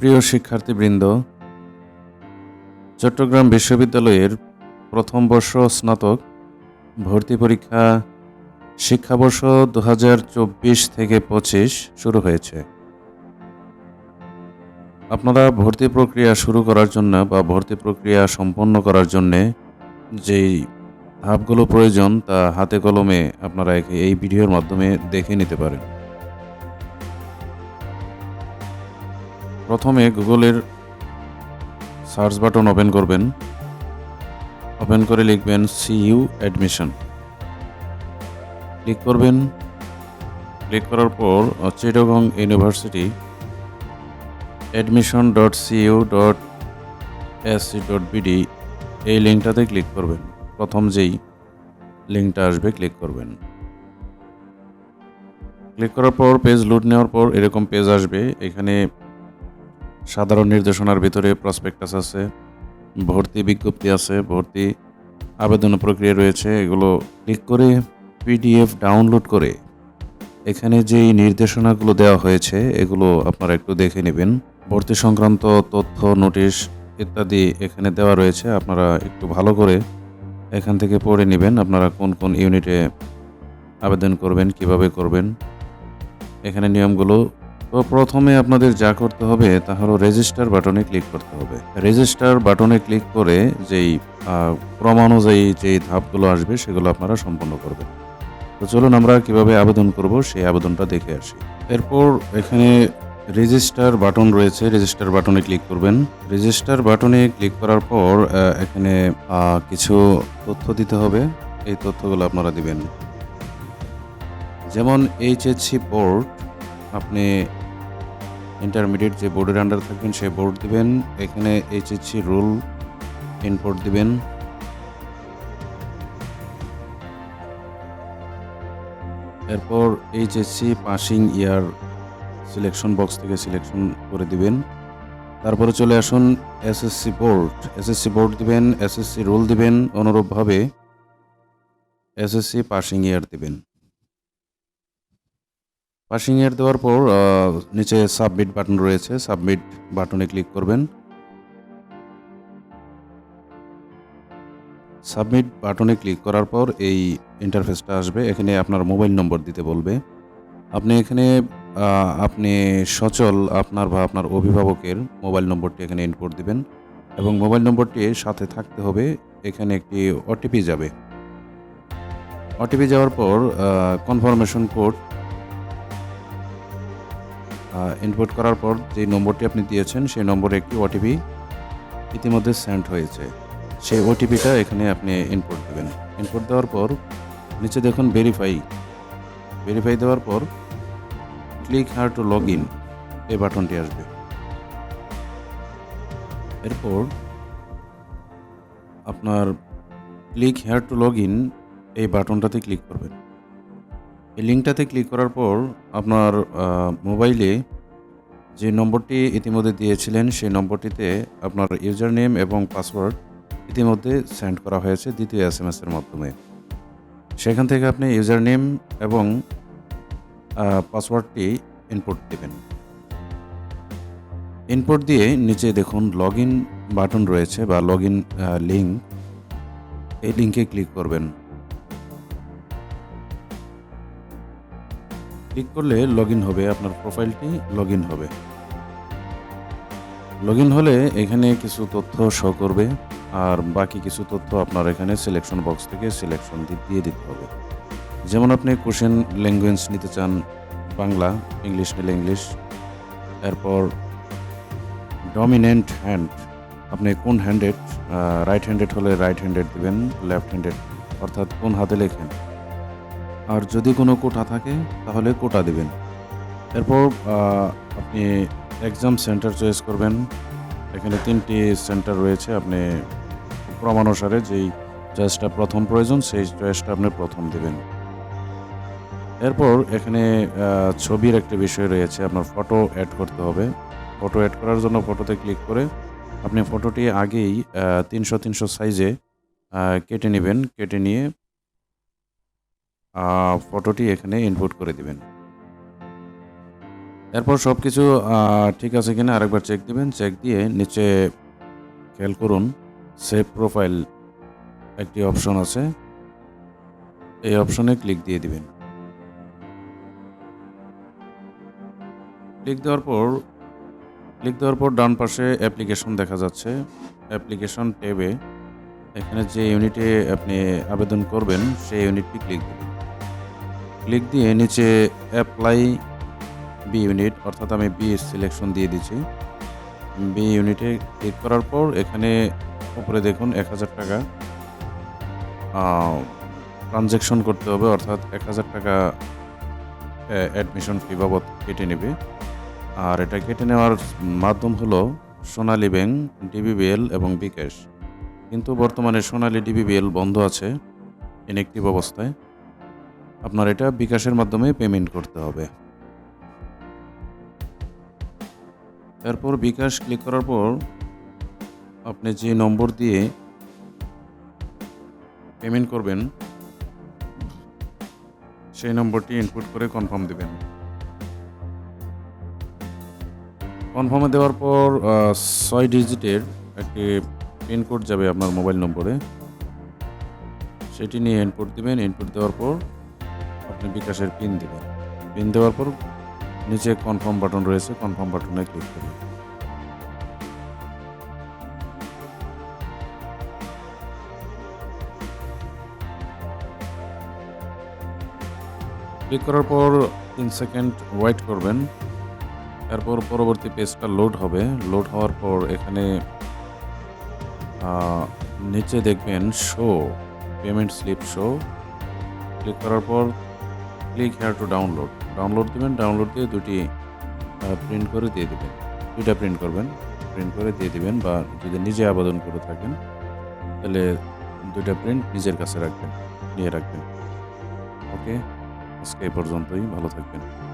প্রিয় শিক্ষার্থীবৃন্দ, চট্টগ্রাম বিশ্ববিদ্যালয়ের প্রথম বর্ষ স্নাতক ভর্তি পরীক্ষা শিক্ষাবর্ষ দু হাজার চব্বিশ থেকে পঁচিশ শুরু হয়েছে। আপনারা ভর্তি প্রক্রিয়া শুরু করার জন্য বা ভর্তি প্রক্রিয়া সম্পন্ন করার জন্যে যেই ধাপগুলো প্রয়োজন তা হাতে কলমে আপনারা এই ভিডিওর মাধ্যমে দেখে নিতে পারেন। প্রথমে গুগলের সার্চ বাটন ওপেন করবেন। ওপেন করে লিখবেন সিইউ অ্যাডমিশন। ক্লিক করবেন। ক্লিক করার পর Chittagong university admission dot CU dot SC dot BD এই লিঙ্কটাতে ক্লিক করবেন। প্রথম যেই লিঙ্কটা আসবে ক্লিক করবেন। ক্লিক করার পর পেজ লোড নেওয়ার পর এরকম পেজ আসবে। এখানে সাধারণ নির্দেশনার ভিতরে প্রসপেক্টাস আছে ভর্তি বিজ্ঞপ্তি আছে, ভর্তি আবেদন প্রক্রিয়া রয়েছে, এগুলো ক্লিক করে পিডিএফ ডাউনলোড করে এখানে যেই নির্দেশনাগুলো দেওয়া হয়েছে, এগুলো আপনারা একটু দেখে নেবেন। ভর্তি সংক্রান্ত তথ্য, নোটিশ ইত্যাদি এখানে দেওয়া রয়েছে, আপনারা একটু ভালো করে এখান থেকে পড়ে নেবেন, আপনারা কোন কোন ইউনিটে আবেদন করবেন, কীভাবে করবেন। এখানে নিয়মগুলো তো প্রথমে আপনাদের যা করতে হবে তা হলো রেজিস্টার বাটনে ক্লিক করতে হবে। রেজিস্টার বাটনে ক্লিক করে যেই আহ, ক্রম অনুযায়ী যেই ধাপগুলো আসবে সেগুলো আপনারা সম্পন্ন করবেন। তো চলুন আমরা কীভাবে আবেদন করব সেই আবেদনটা দেখে আসি। এরপর এখানে রেজিস্টার বাটন রয়েছে রেজিস্টার বাটনে ক্লিক করবেন। রেজিস্টার বাটনে ক্লিক করার পর এখানে কিছু তথ্য দিতে হবে। এই তথ্যগুলো আপনারা দিবেন। যেমন এইচএসসি বোর্ড আপনি ইন্টারমিডিয়েট যে বোর্ডের আন্ডার থাকবেন, সেই বোর্ড দিবেন। এখানে এইচএসসি রুল ইনপুট দিবেন। এরপর HSC passing year selection box থেকে সিলেকশন করে দিবেন। তারপরে চলে আসুন এসএসসি বোর্ড এসএসসি বোর্ড দিবেন এসএসসি রুল দিবেন, অনুরূপভাবে এসএসসি পাসিং ইয়ার দিবেন। পাসিং ইয়ার দেওয়ার পর নিচে সাবমিট বাটন রয়েছে। সাবমিট বাটনে ক্লিক করবেন। সাবমিট বাটনে ক্লিক করার পর এই ইন্টারফেসটা আসবে। এখানে আপনার মোবাইল নম্বর দিতে বলবে। আপনি এখানে আপনি সচল আপনার বা আপনার অভিভাবকের মোবাইল নম্বরটি এখানে ইনপুট দিবেন এবং মোবাইল নম্বরটি সাথে থাকতে হবে। এখানে একটি ওটিপি যাবে। ওটিপি যাওয়ার পর কনফার্মেশন কোড ইনপুট করার পর যে নম্বরটি আপনি দিয়েছেন, সেই নম্বরে একটি ওটিপি ইতিমধ্যে সেন্ড হয়েছে। সেই ওটিপিটা এখানে আপনি ইনপুট দেবেন। ইনপুট দেওয়ার পর নিচে দেখুন ভেরিফাই ভেরিফাই দেওয়ার পর click here to log in এই বাটনটি আসবে। এরপর আপনার click here to log in এই বাটনটাতে ক্লিক করবেন। এই লিঙ্কটাতে ক্লিক করার পর আপনার মোবাইলে যে নম্বরটি ইতিমধ্যে দিয়েছিলেন সেই নম্বরটিতে আপনার ইউজার নেম এবং পাসওয়ার্ড ইতিমধ্যে সেন্ড করা হয়েছে দ্বিতীয় এস এম এসের মাধ্যমে। সেখান থেকে আপনি ইউজার নেম এবং পাসওয়ার্ডটি ইনপুট দেবেন। ইনপুট দিয়ে নিচে দেখুন লগ ইন বাটন রয়েছে বা লগ ইন লিঙ্ক। এই লিঙ্কে ক্লিক করবেন। ক্লিক করলে লগ হবে, আপনার প্রোফাইলটি লগ হবে। লগ হলে এখানে কিছু তথ্য শো করবে, আর বাকি কিছু তথ্য আপনার এখানে সিলেকশন বক্স থেকে সিলেকশন দিয়ে দিতে হবে। যেমন আপনি কোশ্চেন ল্যাঙ্গুয়েজ নিতে চান, বাংলা ইংলিশ নিলে ইংলিশ এরপর ডমিনেন্ট হ্যান্ড আপনি কোন হ্যান্ডেড রাইট হ্যান্ডেড হলে রাইট হ্যান্ডেড দেবেন লেফট হ্যান্ডেড অর্থাৎ কোন হাতে লেখেন। আর যদি কোনো কোটা থাকে, তাহলে কোটা দিবেন। এরপর আপনি এক্সাম সেন্টার চয়েস করবেন। এখানে তিনটি সেন্টার রয়েছে। আপনি ক্রমানুসারে যেই চয়েসটা প্রথম প্রয়োজন, সেই চয়েসটা আপনি প্রথম দেবেন। এরপর এখানে ছবির একটা বিষয় রয়েছে। আপনার ফটো অ্যাড করতে হবে। ফটো অ্যাড করার জন্য ফটোতে ক্লিক করে আপনি ফটোটি আগেই তিনশো তিনশো সাইজে কেটে নেবেন। কেটে নিয়ে ফটোটি এখানে ইনপুট করে দিবেন। এরপর সব কিছু ঠিক আছে কিনা আরেকবার চেক দিবেন। চেক দিয়ে নিচে খেয়াল করুন সেভ প্রোফাইল একটি অপশন আছে। এই অপশনে ক্লিক দিয়ে দিবেন। ক্লিক দেওয়ার পর ক্লিক দেওয়ার পর ডান পাশে অ্যাপ্লিকেশন দেখা যাচ্ছে। অ্যাপ্লিকেশন ট্যাবে এখানে যে ইউনিটে আপনি আবেদন করবেন, সেই ইউনিটটি ক্লিক দিবেন। ক্লিক দিয়ে নিচে অ্যাপ্লাই বি ইউনিট অর্থাৎ আমি বি সিলেকশন দিয়ে দিচ্ছি। বি ইউনিটে ক্লিক করার পর এখানে উপরে দেখুন এক হাজার টাকা ট্রানজ্যাকশন করতে হবে, অর্থাৎ এক হাজার টাকা অ্যাডমিশন ফি বাবদ কেটে নেবে। আর এটা কেটে নেওয়ার মাধ্যম হলো সোনালী ব্যাংক ডিবিবিএল এবং বিকাশ কিন্তু বর্তমানে সোনালী ডিবিবিএল বন্ধ আছে ইনএক্টিভ অবস্থায়। আপনার এটা বিকাশের মাধ্যমে পেমেন্ট করতে হবে। তারপর বিকাশ ক্লিক করার পর আপনি যে নম্বর দিয়ে পেমেন্ট করবেন, সেই নম্বরটি ইনপুট করে কনফার্ম দেবেন। কনফার্মে দেওয়ার পর ছয় ডিজিটের একটি পিনকোড যাবে আপনার মোবাইল নম্বরে। সেটি নিয়ে ইনপুট দিবেন ইনপুট দেওয়ার পর আপনি বিকাশের পিন দেবেন। পিন দেওয়ার পর নিচে কনফার্ম বাটন রয়েছে কনফার্ম বাটনে ক্লিক করবেন ক্লিক করার পর তিন সেকেন্ড ওয়েট করবেন। তারপর পরবর্তী পেজটা লোড হবে। লোড হওয়ার পর এখানে নিচে দেখবেন show payment slip show click করার পর click here to download download দেবেন ডাউনলোড দিয়ে দুটি প্রিন্ট করে দিয়ে দেবেন। দুইটা প্রিন্ট করবেন। প্রিন্ট করে দিয়ে দেবেন বা যদি নিজে আবেদন করে থাকেন, তাহলে দুইটা প্রিন্ট নিজের কাছে রাখবেন, নিয়ে রাখবেন। ওকে আজকে পর্যন্তই। ভালো থাকবেন।